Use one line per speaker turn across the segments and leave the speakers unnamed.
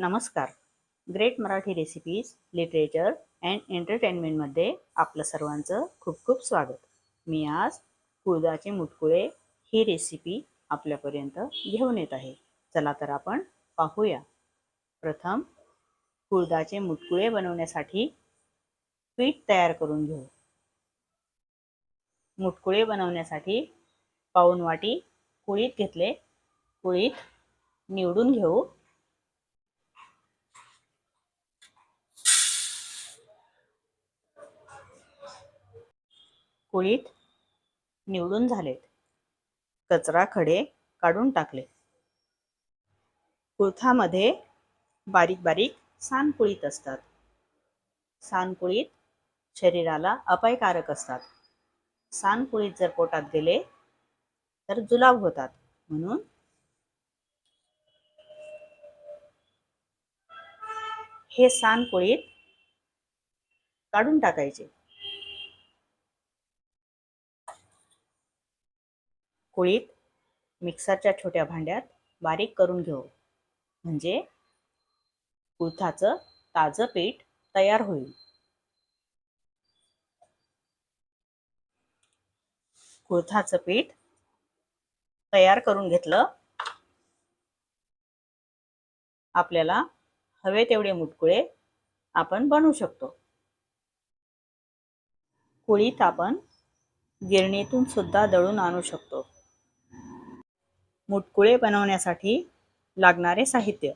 नमस्कार. Great Marathi recipes literature and एंटरटेनमेंटमध्ये आपलं सर्वांचं खूप खूप स्वागत. मी आज कुळदाचे मुटकुळे ही रेसिपी आपल्यापर्यंत घेऊन येत आहे. चला तर आपण पाहूया. प्रथम कुळदाचे मुटकुळे बनवण्यासाठी पीठ तयार करून घेऊ. मुटकुळे बनवण्यासाठी पाऊण वाटी कुळीत घेतले. कुळीत निवडून घेऊ. कुळीत निवडून झालेत. कचरा खडे काढून टाकले. कुळथामध्ये बारीक बारीक सानकुळीत असतात. सानकुळीत शरीराला अपायकारक असतात. सानकुळीत जर पोटात गेले तर जुलाब होतात. म्हणून हे सानकुळीत काढून टाकायचे. कुळीत मिक्सरच्या छोट्या भांड्यात बारीक करून घेऊ. म्हणजे कुळथाचं ताजं पीठ तयार होईल. कुळथाचं पीठ तयार करून घेतलं. आपल्याला हवे तेवढे मुटकुळे आपण बनवू शकतो. कुळीत आपण गिरणीतून सुद्धा दळून आणू शकतो. मुटकुळे बनवण्यासाठी लागणारे साहित्य.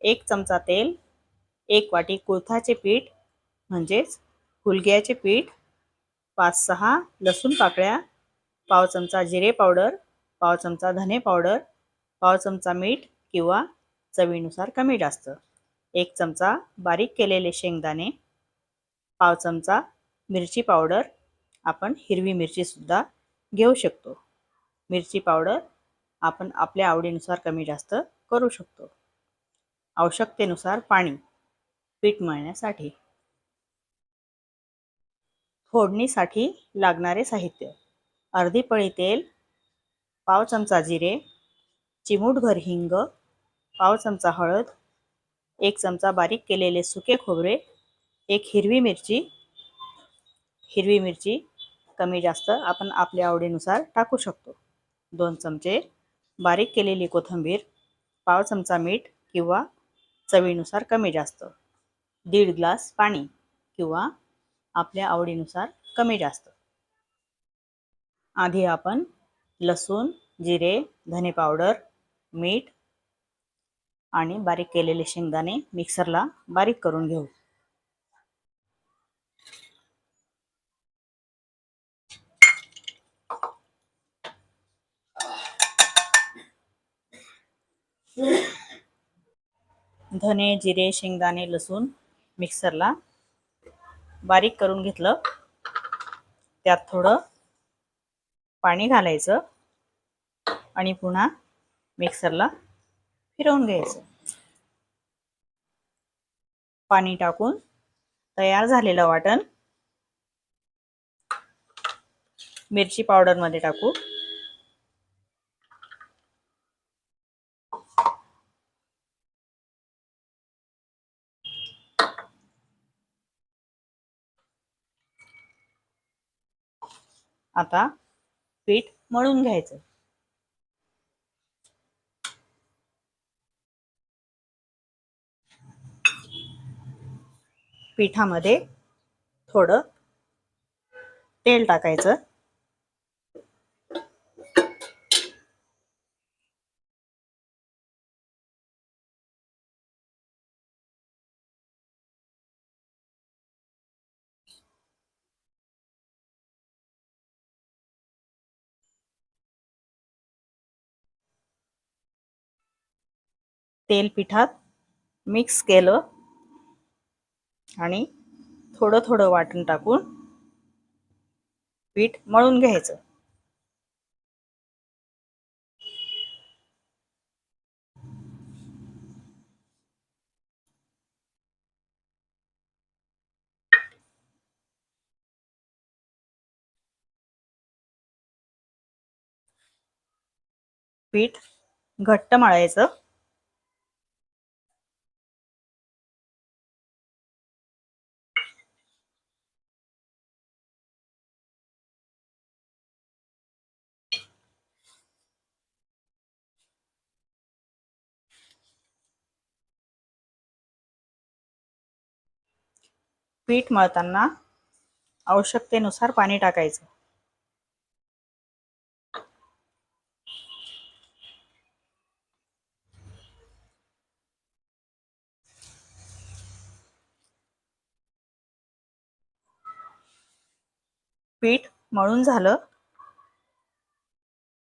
एक चमचा तेल एक वाटी कुळथाचे पीठ म्हणजेच हुलग्याचे पीठ पाच सहा लसूण पाकळ्या पाव चमचा जिरे पावडर पाव चमचा धने पावडर पाव चमचा मीठ किंवा चवीनुसार कमी जास्त. एक चमचा बारीक केलेले शेंगदाणे पाव चमचा मिरची पावडर आपण हिरवी मिरचीसुद्धा घेऊ शकतो. मिरची पावडर आपण आपल्या आवडीनुसार कमी जास्त करू शकतो. आवश्यकतेनुसार पाणी पीठ मळण्यासाठी. फोडणीसाठी लागणारे साहित्य अर्धी पळी तेल पाव चमचा जिरे चिमूटभर हिंग पाव चमचा हळद एक चमचा बारीक केलेले सुके खोबरे एक हिरवी मिरची. हिरवी मिरची कमी जास्त आपण आपल्या आवडीनुसार टाकू शकतो. दोन चमचे बारीक केलेली कोथिंबीर पाव चमचा मीठ किंवा चवीनुसार कमी जास्त. दीड ग्लास पाणी किंवा आपल्या आवडीनुसार कमी जास्त. आधी आपण लसूण जिरे धने पावडर मीठ आणि बारीक केलेले शेंगदाणे मिक्सरला बारीक करून घेऊ. धने जिरे शेंगदाणे लसूण मिक्सरला बारीक करून घेतलं. त्यात थोडं पाणी घालायचं आणि पुन्हा मिक्सरला फिरवून घ्यायचं. पाणी टाकून तयार झालेलं वाटण मिरची पावडरमध्ये टाकू. आता पीठ मळून घ्यायचं. पिठामध्ये थोडं तेल टाकायचं. तेल पिठात मिक्स केलं आणि थोडं थोडं वाटण टाकून पीठ मळून घ्यायचं. पीठ घट्ट मळायचं. पीठ मळताना आवश्यकतेनुसार पाणी टाकायचं. पीठ मळून झालं.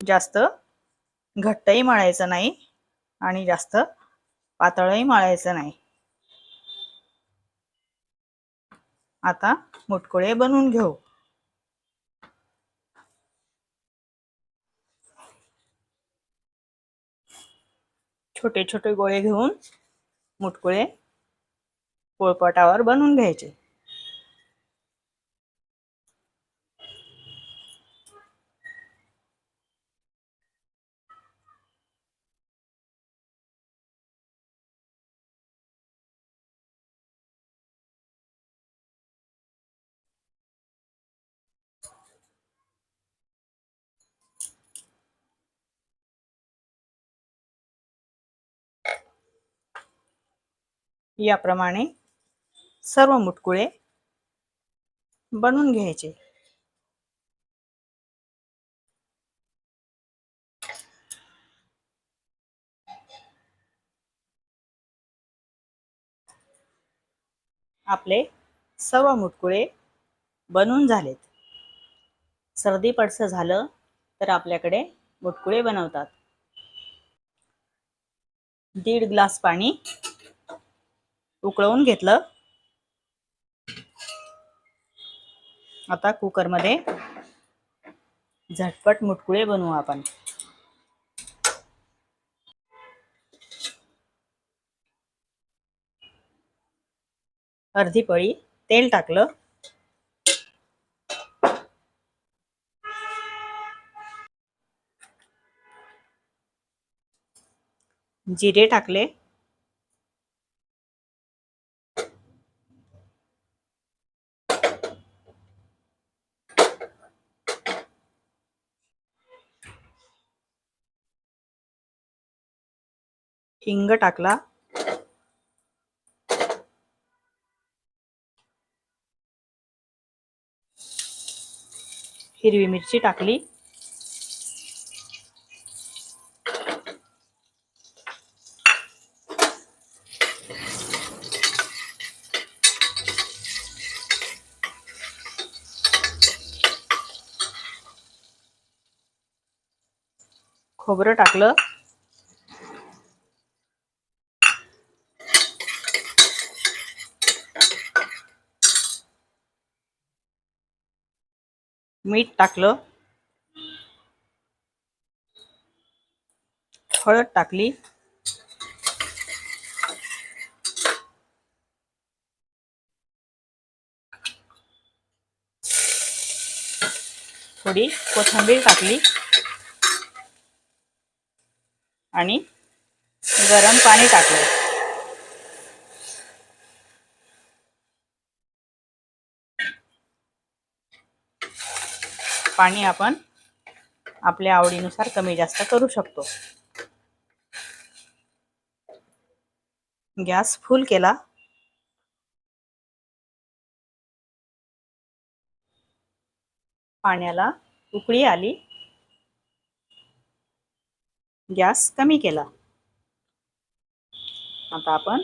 जास्त घट्टही मळायचं नाही आणि जास्त पातळही मळायचं नाही. आता मुटकुळे बनवून घेऊ. छोटे छोटे गोळे घेऊन मुटकुळे पोळपाटावर बनवून घ्यायचे. याप्रमाणे सर्व मुटकुळे बनवून घ्यायचे. आपले सर्व मुटकुळे बनवून झालेत. सर्दी पडसं झालं तर आपल्याकडे मुटकुळे बनवतात. दीड ग्लास पाणी उकळवून घेतलं. आता कुकरमध्ये झटपट मुटकुळे बनवू आपण. अर्धी पळी तेल टाकलं. जिरे टाकले. हिंग टाकला. हिरवी मिरची टाकली. खोबरं टाकलं. मीठ टाकलं. हळद टाकली. थोडी कोथिंबीर टाकली. आणि गरम पाणी टाकलं. पाणी आपण आपल्या आवडीनुसार कमी जास्त करू शकतो. गॅस फुल केला. पाण्याला उकळी आली. गॅस कमी केला. आता आपण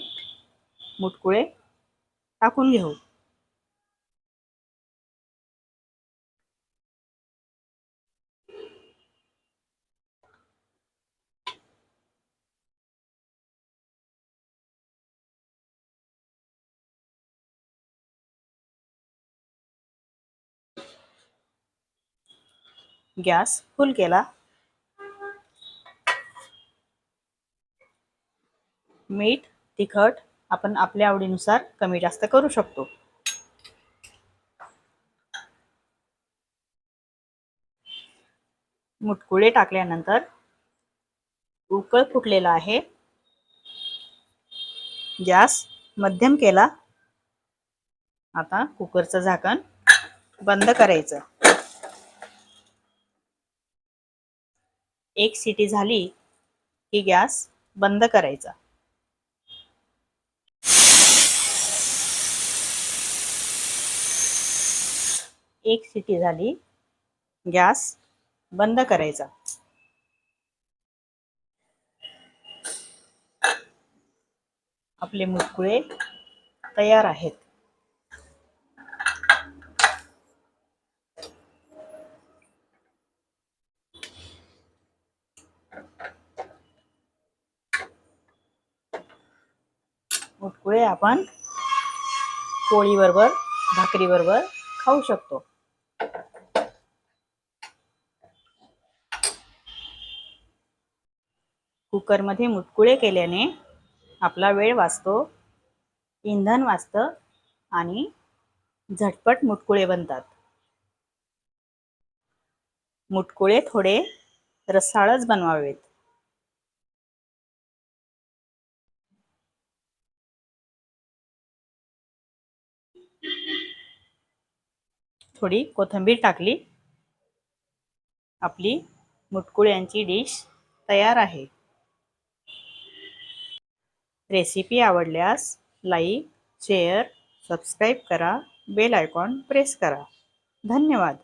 मुटकुळे टाकून घेऊ. गॅस फुल केला. मीठ तिखट आपण आपल्या आवडीनुसार कमी जास्त करू शकतो. मुटकुळे टाकल्यानंतर उकळ फुटलेला आहे. गॅस मध्यम केला. आता कुकरचं झाकण बंद करायचं. एक सिटी झाली की गॅस बंद करायचा. एक सिटी झाली गॅस बंद करायचा. आपले मुटकुळे तयार आहेत मुटकुळे आपण पोळीबरोबर भाकरीबरोबर खाऊ शकतो. कुकरमध्ये मुटकुळे केल्याने आपला वेळ वाचतो इंधन वाचतं आणि झटपट मुटकुळे बनतात. मुटकुळे थोडे रसाळच बनवावेत. थोडी कोथिंबीर टाकली. आपली मुटकुळ्यांची डिश तयार आहे. रेसिपी आवडल्यास लाईक शेअर सबस्क्राईब करा बेल आयकॉन प्रेस करा. धन्यवाद.